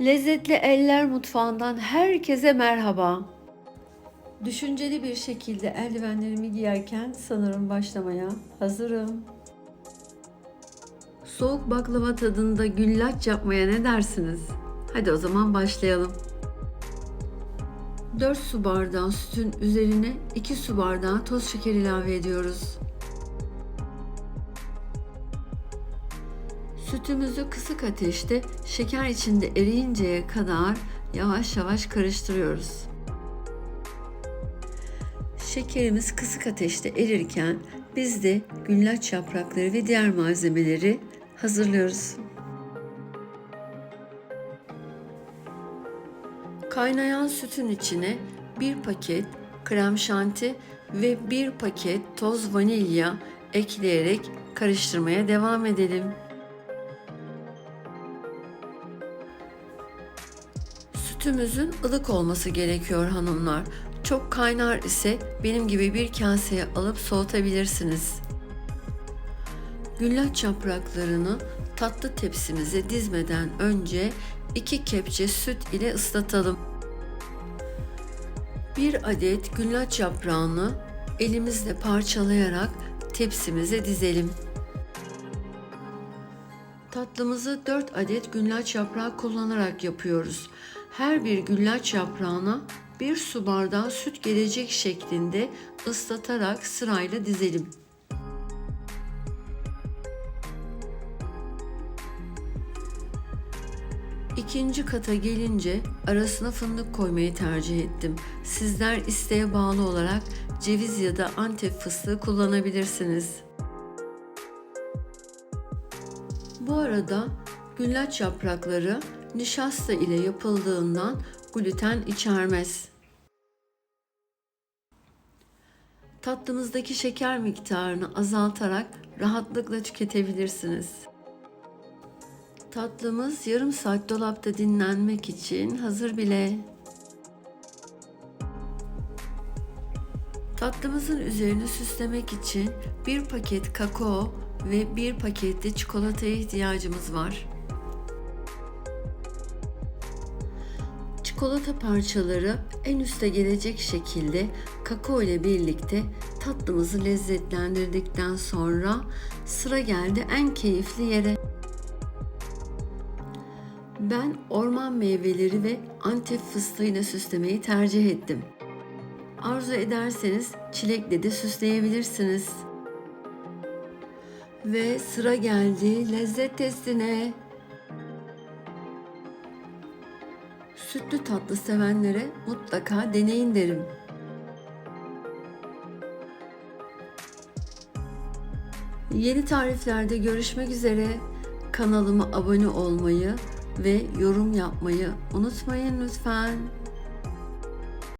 Lezzetli Eller Mutfağı'ndan herkese merhaba. Düşünceli bir şekilde eldivenlerimi giyerken sanırım başlamaya hazırım. Soğuk baklava tadında güllaç yapmaya ne dersiniz? Hadi o zaman başlayalım. 4 su bardağı sütün üzerine 2 su bardağı toz şeker ilave ediyoruz. Sütümüzü kısık ateşte şeker içinde eriyinceye kadar yavaş yavaş karıştırıyoruz. Şekerimiz kısık ateşte erirken biz de güllaç yaprakları ve diğer malzemeleri hazırlıyoruz. Kaynayan sütün içine bir paket krem şanti ve bir paket toz vanilya ekleyerek karıştırmaya devam edelim. Sütümüzün ılık olması gerekiyor hanımlar. Çok kaynar ise benim gibi bir kaseye alıp soğutabilirsiniz. Güllaç yapraklarını tatlı tepsimize dizmeden önce iki kepçe süt ile ıslatalım. Bir adet güllaç yaprağını elimizle parçalayarak tepsimize dizelim. Tatlımızı 4 adet güllaç yaprağı kullanarak yapıyoruz. Her bir güllaç yaprağına bir su bardağı süt gelecek şeklinde ıslatarak sırayla dizelim. İkinci kata gelince arasına fındık koymayı tercih ettim. Sizler isteğe bağlı olarak ceviz ya da antep fıstığı kullanabilirsiniz. Bu arada güllaç yaprakları nişasta ile yapıldığından gluten içermez. Tatlımızdaki şeker miktarını azaltarak rahatlıkla tüketebilirsiniz. Tatlımız yarım saat dolapta dinlenmek için hazır bile. Tatlımızın üzerini süslemek için bir paket kakao ve bir paket de çikolataya ihtiyacımız var. Çikolata parçaları en üste gelecek şekilde kakao ile birlikte tatlımızı lezzetlendirdikten sonra sıra geldi en keyifli yere. Ben orman meyveleri ve antep fıstığıyla süslemeyi tercih ettim. Arzu ederseniz çilekle de süsleyebilirsiniz. Ve sıra geldi lezzet testine. Sütlü tatlı sevenlere mutlaka deneyin derim. Yeni tariflerde görüşmek üzere. Kanalıma abone olmayı ve yorum yapmayı unutmayın lütfen.